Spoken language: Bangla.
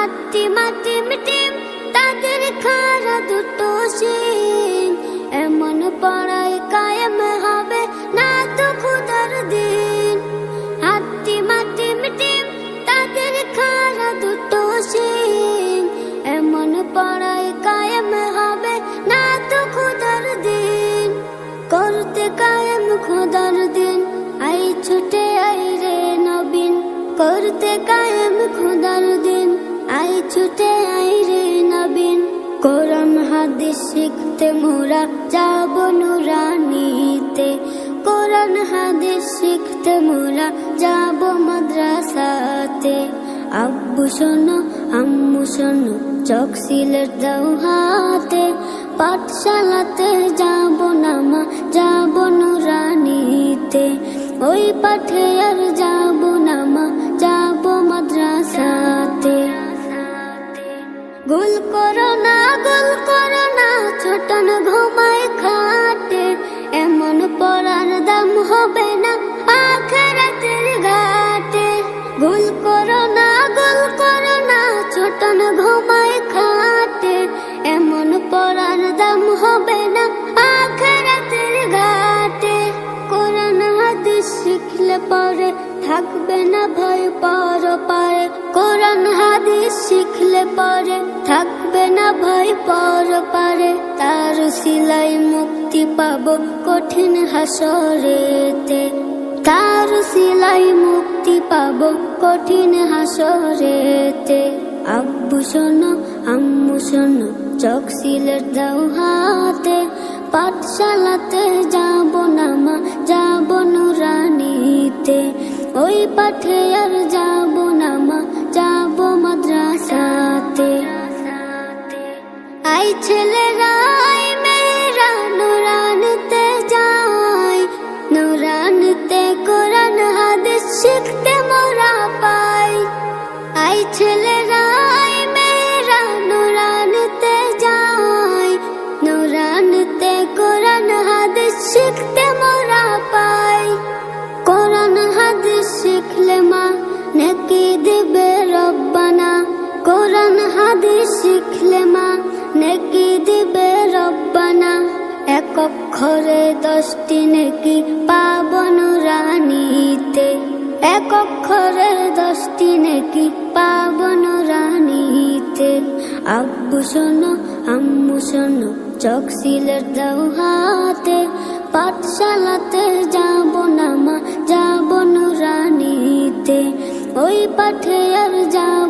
হাতি মাটি মিটিম তাদের খারা দুটো সিং এমন পড়াই কায়েম হবে না তো খুদার দিন। হাতি, মাটি মিটিম তাদের খারা দুটো সিং এমন পড়াই কায়েম হবে না তো খুদার দিন। করতে কায়েম খোদার দিন, আই ছুটে আই রে নবীন। করতে কায়েম খোদার দিন। আই ছুটে আই রে নবীন। কোরআন, হাদিস শিখতে মোরা যাব নুরানিতে। কোরআন, হাদিস শিখতে মোরা যাব মাদ্রাসাতে। আব্বু শোনো, আম্মু শোনো চক সিলেট দাও হাতে পাঠশালাতে যাব না মা যাব নুরানিতে। ওই পাঠে আর গুল করো না গুল করো না ছোটন ঘুমায় খাটে। এমন পড়ার দাম হবে থাকবে না ভয়, পর পারে। কোরআন, হাদিস শিখলে পরে থাকবে না ভয়, পর পারে। তার সিলাই মুক্তি পাব কঠিন হাসরেতে। তার সিলাই মুক্তি পাব কঠিন হাসরেতে। আব্বু শোনো, আম্মু শোনো চক সিলেট দাও হাতে। পাঠশালাতে যাব না মা, যাব নুরানিতে। ওই পাঠে আর যাব না মা, যাব মাদ্রাসাতে। আই ছেলেরা, আই মেয়েরা, নুরানতে যায় নুরানতে কোরআন, হাদিস শিখতে মোরা পাই। আই ছেলেরা, আই মেয়েরা, নুরানতে যায় নুরানতে কোরআন, হাদিস শিখতে মা নেকি দিবে রব্বানা। এক অক্ষরে দশটি নেকি পাবন রানীতে। এক অক্ষরে দশটি নেকি পাবন রানীতে। আব্বু শোনো, আম্মু শোনো চক সিলেট দাও হাতে। পাঠশালাতে যাব না মা, যাব নুরানিতে ওই পাঠে আর যাব